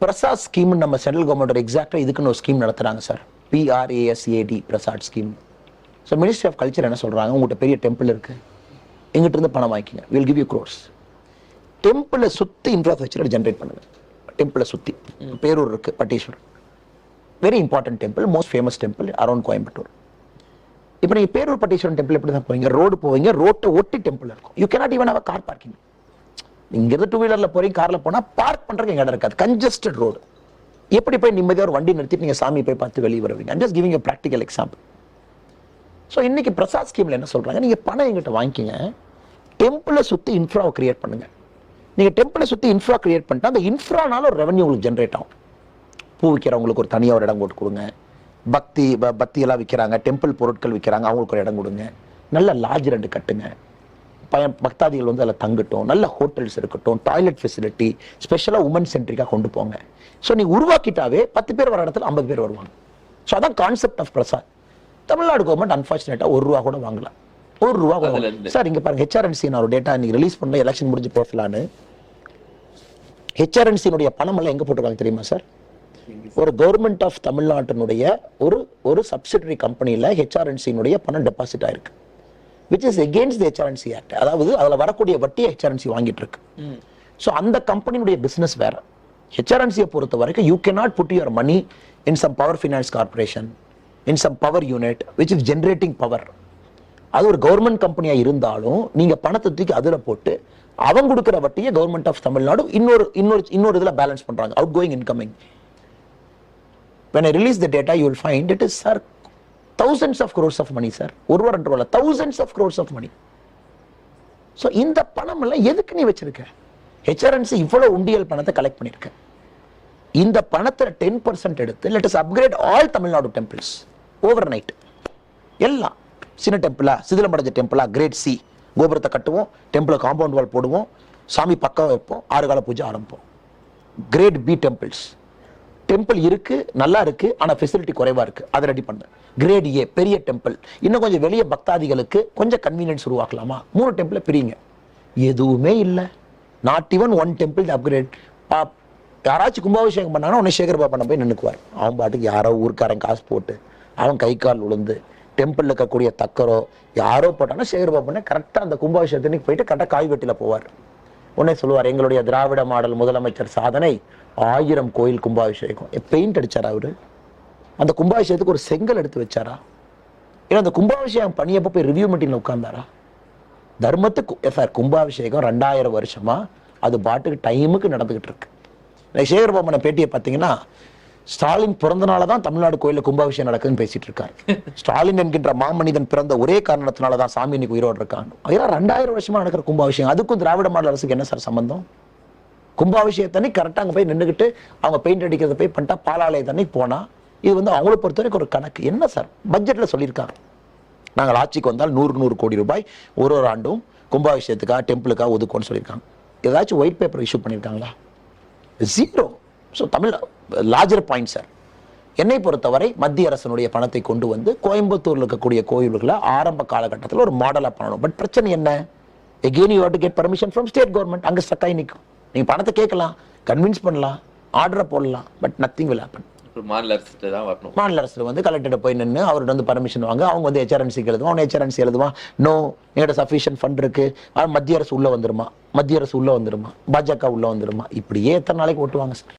Prasad scheme நம்ம central government எக்ஸாக்டாக இதுக்குன்னு ஒரு ஸ்கீம் நடத்துறாங்க sir P R A S A D Prasad scheme so ministry of culture என்ன சொல்றாங்க? உங்கள்கிட்ட பெரிய டெம்பிள் இருக்கு. எங்கிட்ட இருந்து பணம் வாங்கிக்கங்க. வில் கிவ் யூ க்ரோர்ஸ் டெம்பிளை சுற்றி இன்ஃப்ராஸ்ட்ரக்சரை ஜென்ரேட் பண்ணுங்க. டெம்பிளை சுற்றி பேரூர் இருக்கு Patteeswarar very important temple most famous temple around Coimbatore. இப்போ நீங்கள் பேரூர் பட்டீஸ்வரன் டெம்பிள் எப்படி தான் போவீங்க? ரோடு போவீங்க ரோட்டை ஒட்டி டெம்பிள் இருக்கும். You cannot even have car parking இங்கிருந்து டூ வீலரில் போகிறீங்க காரில் போனால் பார்க் பண்ணுறதுக்கு எங்கள் இடம் இருக்காது. கன்ஜஸ்டட் ரோடு எப்படி போய் நிம்மதியாக ஒரு வண்டி நிறுத்திட்டு நீங்கள் சாமி போய் பார்த்து வெளியே வருவீங்க? I'm just giving a example so இன்றைக்கி பிரசாத் ஸ்கீமில் என்ன சொல்கிறாங்க நீங்கள் பணம் எங்கிட்ட வாங்கிக்கிங்க. டெம்பிளை சுற்றி இன்ஃப்ராவை க்ரியேட் பண்ணுங்கள் நீங்கள் டெம்பிளை சுற்றி இன்ஃப்ரா க்ரியேட் பண்ணிட்டு அந்த இன்ஃப்ரானால ஒரு ரெவன்யூ உங்களுக்கு ஜென்ரேட் ஆகும். பூ விற்கிறவங்களுக்கு ஒரு தனியாக ஒரு இடம் போட்டு கொடுங்க. பக்தி பக்தியெல்லாம் விற்கிறாங்க டெம்பிள் பொருட்கள் விற்கிறாங்க அவங்களுக்கு ஒரு இடம் கொடுங்க. நல்ல லாட்ஜ் ரெண்டு கட்டுங்க. பய பக்தாதிகள் வந்து அதில் தங்கட்டும். நல்ல ஹோட்டல்ஸ் இருக்கட்டும் டாய்லெட் ஃபெசிலிட்டி ஸ்பெஷலாக உமன் சென்ட்ரிக்காக கொண்டு போங்க. ஸோ நீ உருவாக்கிட்டாவே பத்து பேர் வர இடத்துல ஐம்பது பேர் வருவாங்க. ஸோ அதான் concept of PRASAD Tamil Nadu government அன்ஃபார்ச்சுனேட்டாக ஒரு ரூபா கூட வாங்கலாம் ஒரு ரூபா கூட. சார் இங்க பாருங்க ஹெச்ஆர்என்சி நான் ஒரு டேட்டா இன்னைக்கு ரிலீஸ் பண்ண எலெக்ஷன் முடிஞ்சு பேசலான்னு. ஹெச்ஆர்என்சியினுடைய பணம் எல்லாம் எங்க போட்டிருக்காங்க தெரியுமா சார்? ஒரு கவர்மெண்ட் ஆஃப் தமிழ்நாட்டினுடைய ஒரு ஒரு சப்சிடரி கம்பெனியில் ஹெச்ஆர்என்சியினுடைய பணம் டெபாசிட் ஆயிருக்கு. Which is against the HRNC act அதாவது அதில் வரக்கூடிய வட்டியை ஹெச்ஆர்என்சி வாங்கிட்டு இருக்கு ஸோ அந்த கம்பெனியுடைய பிஸ்னஸ் வேற. ஹெச்ஆர்என்சியை பொறுத்த வரைக்கும் you cannot put your money in some power finance corporation in some power unit which is generating power அது ஒரு கவர்மெண்ட் கம்பெனியாக இருந்தாலும் நீங்கள் பணத்தை தூக்கி அதில் போட்டு அவங்க கொடுக்குற வட்டியை கவர்மெண்ட் ஆஃப் தமிழ்நாடு இன்னொரு இன்னொரு இன்னொரு இதில் பேலன்ஸ் பண்ணுறாங்க out going incoming when I release the data you will find it is sir thousands of crores of money sir ஒரு ரூபா ரெண்டு ரூபா thousands of crores of money so இந்த பணம் எல்லாம் எதுக்கு நீ வச்சிருக்க? ஹெச்ஆர்என்சி இவ்வளோ உண்டியல் பணத்தை கலெக்ட் பண்ணியிருக்க இந்த பணத்தை டென் பர்சன்ட் எடுத்து let us upgrade all Tamil Nadu temples overnight எல்லாம். சின்ன டெம்பிளா சிதிலமடைஞ்ச டெம்பிளா கிரேட் சி கோபுரத்தை கட்டுவோம் டெம்பிளை காம்பவுண்ட் வால் போடுவோம் சாமி பக்கம் வைப்போம் ஆறு கால பூஜை ஆரம்பிப்போம். கிரேட் பி டெம்பிள்ஸ் டெம்பிள் இருக்கு நல்லா இருக்கு ஆனா ஃபெசிலிட்டி குறைவா இருக்கு. அதை ரெடி பண்ண. கிரேட் ஏ பெரிய டெம்பிள் இன்னும் கொஞ்சம் வெளிய பக்தாதிகளுக்கு கொஞ்சம் கன்வீனியன்ஸ் உருவாக்கலாமா? மூணு டெம்பிளை பிரியுங்க எதுவுமே இல்லை. Not even one temple upgrade யாராச்சும் கும்பாபிஷேகம் பண்ணாங்கன்னா உடனே சேகர் பாப்பா போய் நின்றுக்குவார் அவன் பாட்டுக்கு யாரோ ஊருக்காரன் காசு போட்டு அவன் கை கால் விழுந்து டெம்பிள் இருக்கக்கூடிய தக்கரோ யாரோ போட்டாங்கன்னா சேகர் பாப்பா கரெக்டாக அந்த கும்பாபிஷேகத்துக்கு போயிட்டு கரெக்டாக காய் போவார். உடனே சொல்லுவார் எங்களுடைய திராவிட மாடல் முதலமைச்சர் சாதனை ஆயிரம் கோயில் கும்பாபிஷேகம். பெயிண்ட் அடிச்சாரா அவர்? அந்த கும்பாபிஷேகத்துக்கு ஒரு செங்கல் எடுத்து வச்சாரா? ஏன்னா அந்த கும்பாபிஷேகம் பண்ணியப்போ போய் ரிவ்யூ மீட்டிங்கில் உட்காந்தாரா தர்மத்துக்கு சார் கும்பாபிஷேகம் ரெண்டாயிரம் வருஷமாக அது பாட்டுக்கு டைமுக்கு நடந்துக்கிட்டு இருக்கு. நான் சேகர் பேட்டியை பார்த்தீங்கன்னா ஸ்டாலின் பிறந்தனால தான் தமிழ்நாடு கோயிலில் கும்பாபிஷேகம் நடக்குதுன்னு பேசிட்டு இருக்காரு. ஸ்டாலின் என்கின்ற மாமனிதன் பிறந்த ஒரே காரணத்தினால தான் சாமி இன்னைக்கு உயிரோடு இருக்காங்க. அதெல்லாம் ரெண்டாயிரம் வருஷமா நடக்கிற கும்பாபிஷேகம். அதுக்கும் திராவிட மாடல் அரசுக்கு என்ன சார் சம்பந்தம்? கும்பாபிஷேகத்தன்னை கரெக்டாக அங்கே போய் நின்றுக்கிட்டு அவங்க பெயிண்ட் அடிக்கிறத போய் பண்ணிட்டா பாலாலயத்தன்னைக்கு போனால் இது வந்து அவங்கள பொறுத்த வரைக்கும் ஒரு கணக்கு. என்ன சார் பட்ஜெட்டில் சொல்லியிருக்காங்க. நாங்கள் ஆட்சிக்கு வந்தால் நூறு நூறு கோடி ரூபாய் ஒரு ஒரு ஆண்டும் கும்பாபிஷேகத்துக்காக டெம்பிளுக்காக ஒதுக்கோன்னு சொல்லியிருக்காங்க. ஏதாச்சும் ஒயிட் பேப்பர் இஷ்யூ பண்ணியிருக்காங்களா? Zero so Tamil larger point sir என்னை பொறுத்தவரை மத்திய அரசனுடைய பணத்தை கொண்டு வந்து கோயம்புத்தூரில் இருக்கக்கூடிய கோயில்களை ஆரம்ப காலகட்டத்தில் ஒரு மாடலாக பண்ணணும். பட் பிரச்சனை என்ன? Again you to get permission from state government அங்கே ஸ்டக்காய் நிற்கும். நீங்க பணத்தை கேட்கலாம் கன்வின்ஸ் பண்ணலாம் ஆர்டரை போடலாம் பட் நத்திங் happen. அப்புறம் மாநில அரசு தான் வரணும். மாநில அரசு வந்து கலெக்டர்கிட்ட போய் நின்று அவர்கிட்ட வந்து பர்மிஷன் வாங்க. அவங்க வந்து ஹெச்ஆர்என்சிக்கு எழுதுவான் அவன் ஹெச்ஆர்என்சி எழுதுவான். நோ எங்கிட்ட சஃபிஷியன்ட் ஃபண்ட் இருக்கு. ஆனால் மத்திய அரசு உள்ள வந்துருமா? மத்திய அரசு உள்ள வந்துருமா? பாஜக உள்ள வந்துருமா? இப்படியே எத்தனை நாளைக்கு ஓட்டுவாங்க சார்?